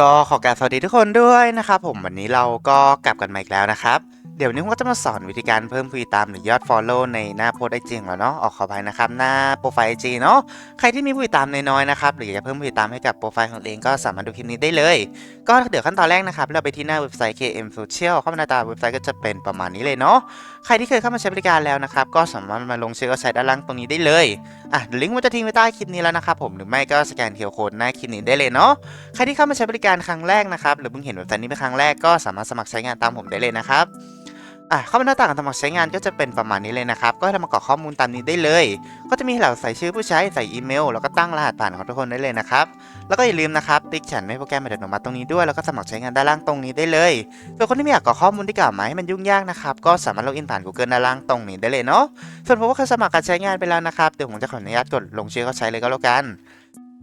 ก็ขอกราบสวัสดีทุกคนด้วยนะครับผมวันนี้เราก็กลับกันมาอีกแล้วนะครับ เดี๋ยวนี้ผมก็จะมาสอนวิธีการเพิ่มผู้ติดตามหรือยอด Follow ในหน้าโพสไอจีของเราเนาะออกขออภัยนะครับหน้าโปรไฟล์ไอจีเนาะใครที่มีผู้ติดตามน้อยๆนะครับหรืออยากจะเพิ่มผู้ติดตามให้กับโปรไฟล์ของตัวเองก็สามารถดูคลิปนี้ได้เลย ก็เดี๋ยวขั้นตอนแรกนะครับ เราไปที่หน้าเว็บไซต์ KM Social เข้ามาหน้าตาเว็บไซต์ก็จะเป็นประมาณนี้เลยเนาะใครที่เคยเข้ามาใช้บริการแล้วนะครับก็สามารถมาลงชื่อก็ใช้ด้านล่างตรงนี้ได้เลย อะเดี๋ยวลิงก์มันจะทิ้งไว้ใต้คลิปนี้แล้วนะครับผมหรือไม่ก็สแกนเคอร์โค้ดหน้าคลิปนี้ได้เลยเนาะใครที่เข้ามาใช้บริการครั้งแรกนะครับหรือเพิ่งเห็นเว็บไซต์นี้เป็นครั้งแรกก็สามารถสมัครใช้งานตามผมได้เลยนะครับ อะเข้ามาหน้าต่างการสมัครใช้งานก็จะเป็นประมาณนี้เลยนะครับ ก็ให้เรามากรอกข้อมูลตามนี้ได้เลย ก็จะมีให้เราใส่ชื่อผู้ใช้ใส่อีเมล แล้วก็ตั้งรหัสผ่านของทุกคนได้เลยนะครับ แล้วก็อย่าลืมนะครับติ๊กฉันไม่โปรแกรมอัตโนมัติตรงนี้ด้วย แล้วก็สมัครใช้งานด้านล่างตรงนี้ได้เลยส่วนคนที่ไม่อยากกรอกข้อมูลที่กล่าวมาให้มันยุ่งยากนะครับ ก็สามารถล็อกอินผ่าน Google ด้านล่างตรงนี้ได้เลยเนาะ ส่วนผมก็เคยสมัครการใช้งานไปแล้วนะครับ เดี๋ยวผมจะขออนุญาตกดลงชื่อเขาใช้เลยก็แล้วกัน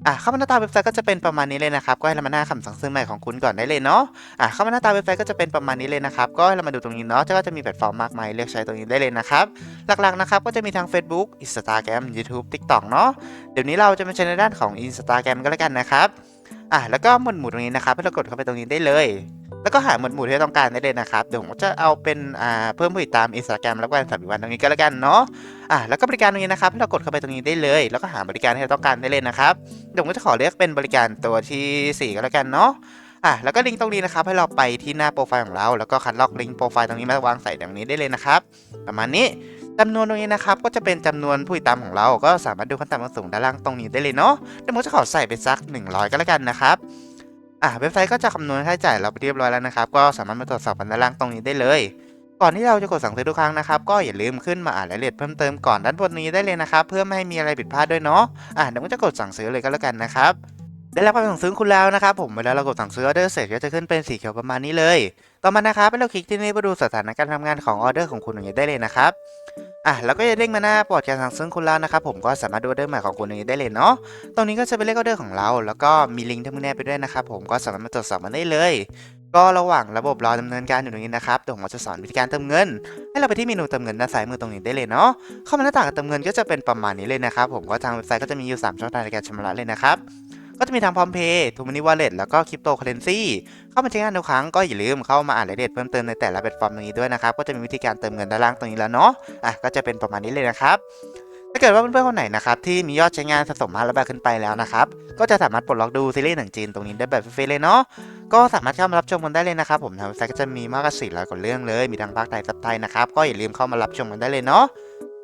อะเข้ามาหน้าตาเว็บไซต์ก็จะเป็นประมาณนี้เลยนะครับก็ให้เรามาหน้าคำสั่งซื้อใหม่ของคุณก่อนได้เลยเนาะอะเข้ามาหน้าตาเว็บไซต์ก็จะเป็นประมาณนี้เลยนะครับก็ให้เรามาดูตรงนี้เนาะก็จะมีแพลตฟอร์มมากมายเลือกใช้ตรงนี้ได้เลยนะครับหลักๆนะครับก็จะมีทาง Facebook Instagram YouTube TikTok เนาะเดี๋ยวนี้เราจะมาใช้ในด้านของ Instagram ก็แล้วกันนะครับอะแล้วก็หมุนหมู่ตรงนี้นะครับให้เรากดเข้าไปตรงนี้ได้เลย แล้วก็หาหมวดหมู่ที่เราต้องการได้เลยนะครับ เดี๋ยวผมจะเอาเป็นอ่าเพิ่มผู้ติดตาม Instagram แล้วก็สามวันตรงนี้ก็แล้วกันเนาะอะแล้วก็บริการตรงนี้นะครับเรากดเข้าไปตรงนี้ได้เลย แล้วก็หาบริการที่เราต้องการได้เลยนะครับเดี๋ยวผมก็จะขอเลือกเป็นบริการตัวที่4ก็แล้วกันเนาะอะแล้วก็ลิงก์ตรงนี้นะครับให้เราไปที่หน้าโปรไฟล์ของเรา แล้วก็คัดลอกลิงก์โปรไฟล์ตรงนี้มาวางใส่ดังนี้ได้เลยนะครับ ประมาณนี้จำนวนตรงนี้นะครับก็จะเป็นจำนวนผู้ติดตามของเรา ก็สามารถดูขั้นต่ำขั้นสูงด้านล่างตรงนี้ได้เลยเนาะเดี๋ยวผมจะขอใส่ไปสัก 100 ก็แล้วกันนะครับ อะเว็บไซต์ก็จะคำนวณค่าใช้จ่ายเราไปเรียบร้อยแล้วนะครับ ก็สามารถมาตรวจสอบกันด้านล่างตรงนี้ได้เลย ก่อนที่เราจะกดสั่งซื้อทุกครั้งนะครับ ก็อย่าลืมขึ้นมาอ่านรายละเอียดเพิ่มเติมก่อนด้านบนนี้ได้เลยนะครับ เพื่อไม่ให้มีอะไรผิดพลาดด้วยเนาะ อะเดี๋ยวผมจะกดสั่งซื้อเลยก็แล้วกันนะครับ ได้รับการสั่งซื้อคุณแล้วนะครับผมเวลาเรากดสั่งซื้อออเดอร์เสร็จก็จะขึ้นเป็นสีเขียวประมาณนี้เลย ต่อมานะครับให้เราคลิกที่นี่เพื่อดูสถานการทำงานของออเดอร์ของคุณอย่างนี้ได้เลยนะครับอะแล้วก็จะเด้งมาหน้าปลอดการสั่งซื้อคุณแล้วนะครับผมก็สามารถดูออเดอร์ใหม่ของคุณอย่างนี้ได้เลยเนาะตรงนี้ก็จะเป็นเลขออเดอร์ของเรา แล้วก็มีลิงก์ที่มึงแนบไปด้วยนะครับผมก็สามารถมาตรวจสอบมันได้เลย ก็ระหว่างระบบรอดำเนินการอยู่ตรงนี้นะครับเดี๋ยวผมจะสอนวิธีการเติมเงิน ให้เราไปที่เมนูเติมเงินด้านซ้ายมือตรงนี้ได้เลยเนาะเข้ามาหน้าต่างเติมเงินก็จะเป็นประมาณนี้เลยนะครับผมก็ทางเว็บไซต์ก็จะมีอยู่สามช่องทางในการชำระเลยนะครับ ก็จะมีทางพร้อมเพย์ทูมันนี่วอลเล็ตแล้วก็คริปโตเคอเรนซีเข้ามาใช้งานทุกครั้งก็อย่าลืมเข้ามาอ่านรายละเอียดเพิ่มเติมในแต่ละแพลตฟอร์มตรงนี้ด้วยนะครับ ก็จะมีวิธีการเติมเงินด้านล่างตรงนี้แล้วเนาะอะก็จะเป็นประมาณนี้เลยนะครับถ้าเกิดว่าเพื่อนๆคนไหนนะครับที่มียอดใช้งานสะสม500บาทขึ้นไปแล้วนะครับก็จะสามารถปลดล็อกดูซีรีส์หนังจีนตรงนี้ได้แบบฟรีๆเลยเนาะก็สามารถเข้ามารับชมกันได้เลยนะครับผมทางเว็บไซต์ก็จะมีมากกว่า400กว่าเรื่องเลยมีทั้งภาคไทยซับไทยนะครับก็อย่าลืมเข้ามารับชมกันได้เลยเนาะ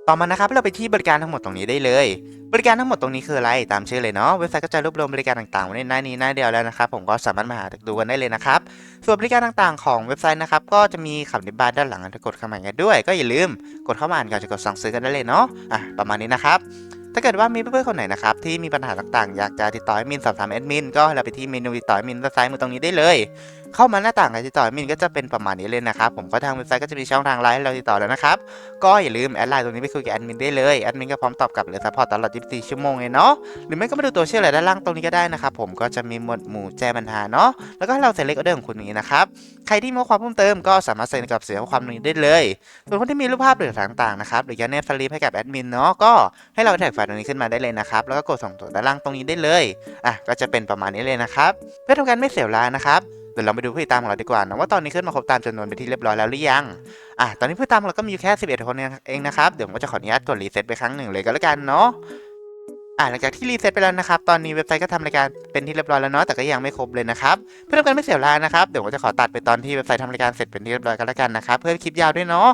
ต่อมานะครับเราไปที่บริการทั้งหมดตรงนี้ได้เลย บริการทั้งหมดตรงนี้คืออะไรตามชื่อเลยเนาะเว็บไซต์ก็จะรวบรวมบริการต่างๆไว้ในหน้านี้หน้าเดียวแล้วนะครับผมก็สามารถมาหาดูกันได้เลยนะครับส่วนบริการต่างๆของเว็บไซต์นะครับก็จะมีคำอธิบายด้านหลังถ้ากดเข้ามากันด้วย ก็อย่าลืมกดเข้ามาอ่านก่อนจะกดสั่งซื้อกันได้เลยเนาะอะประมาณนี้นะครับ ถ้าเกิดว่ามีเพื่อนๆคนไหนนะครับที่มีปัญหาต่างๆ อยากจะติดต่อแอดมินสอบถามแอดมินก็ให้เราไปที่เมนูติดต่อแอดมินด้านซ้ายมือตรงนี้ได้เลย เข้ามาหน้าต่างการติดต่อแอดมินก็จะเป็นประมาณนี้เลยนะครับผมก็ทางเว็บไซต์ก็จะมีช่องทางไลน์ให้เราติดต่อแล้วนะครับก็อย่าลืมแอดไลน์ตรงนี้ไปคุยกับแอดมินได้เลยแอดมินก็พร้อมตอบกลับหรือซัพพอร์ตตลอด 24 ชั่วโมงเลยเนาะหรือไม่ก็มาดูตัวชื่ออะไรด้านล่างตรงนี้ก็ได้นะครับผมก็จะมีหมวดหมู่แจ้งปัญหาเนาะแล้วก็ให้เราเซเลกออเดอร์ของคุณนี้นะครับใครที่มีความเพิ่มเติมก็สามารถเซ็นกับเสียงความนี้ได้เลยส่วนคนที่มีรูปภาพหรือต่างๆนะครับหรือยากแนบสลิปให้กับแอดมินเนาะก็ให้เราแท็กไฟล์ตรงนี้ขึ้นมาได้เลยนะครับ แล้วก็กดส่งตัวด้านล่างตรงนี้ได้เลย อะ ก็จะเป็นประมาณนี้เลยนะครับ เพื่อทำการไม่เสียเวลานะครับเดี๋ยวเราไปดูผู้ติดตามของเราดีกว่านะว่าตอนนี้ขึ้นมาครบตามจำนวนไปนที่เรียบร้อยแล้วหรือยัง อะ ตอนนี้ผู้ติดตามเราก็มีอยู่แค่ 11 คนเองนะครับ เดี๋ยวผมก็จะขออนุญาตกดรีเซ็ตไปครั้งหนึ่งเลยก็แล้วกันเนาะอะหลังจากที่รีเซ็ตไปแล้วนะครับ ตอนนี้เว็บไซต์ก็ทำรายการเป็นที่เรียบร้อยแล้วเนาะ แต่ก็ยังไม่ครบเลยนะครับ เพื่อทำการไม่เสียเวลานะครับ เดี๋ยวผมจะขอตัดไปตอนที่เว็บไซต์ทำรายการเสร็จเป็นที่เรียบร้อยก็แล้วกันนะครับ เพื่อคลิปยาวด้วยเนาะ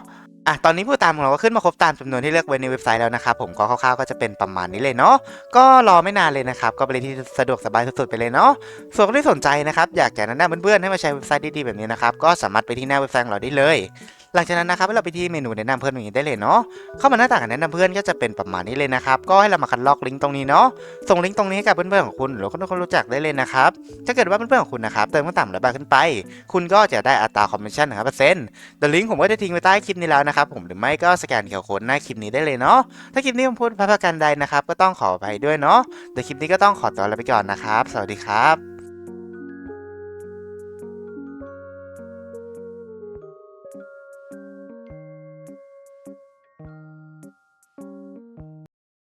อะตอนนี้ผู้ตามของเราก็ขึ้นมาครบตามจำนวนที่เลือกไว้ในเว็บไซต์แล้วนะครับผมก็คร่าวๆก็จะเป็นประมาณนี้เลยเนาะก็รอไม่นานเลยนะครับก็เป็นที่สะดวกสบายสุดๆไปเลยเนาะส่วนคนที่สนใจนะครับอยากจะแนะนำเพื่อนๆให้มาใช้เว็บไซต์ดีๆแบบนี้นะครับก็สามารถไปที่หน้าเว็บไซต์ของเราได้เลย หลังจากนั้นนะครับให้เราไปที่เมนูแนะนำเพื่อนอย่างนี้ได้เลยเนาะเข้ามาหน้าต่างแนะนำเพื่อนก็จะเป็นประมาณนี้เลยนะครับก็ให้เรามาคัดลอกลิงก์ตรงนี้เนาะส่งลิงก์ตรงนี้ให้กับเพื่อนๆของคุณหรือคนที่คุณรู้จักได้เลยนะครับถ้าเกิดว่าเพื่อนๆของคุณนะครับเติมขั้นต่ำร้อบาทขึ้นไป คุณก็จะได้อัตราคอมมิชชั่น5%เดี๋ยวลิงก์ผมก็จะทิ้งไว้ใต้คลิปนี้แล้วนะครับผมหรือไม่ก็สแกนเคอร์โค้ดหน้าคลิปนี้ได้เลยเนาะถ้าคลิปนี้ผมพูดพลาดประการใดนะครับก็ต้องขออภัยด้วยเนาะเดี๋ยวคลิปนี้ก็ต้องขอตัวลาไปก่อนนะครับ สวัสดีครับ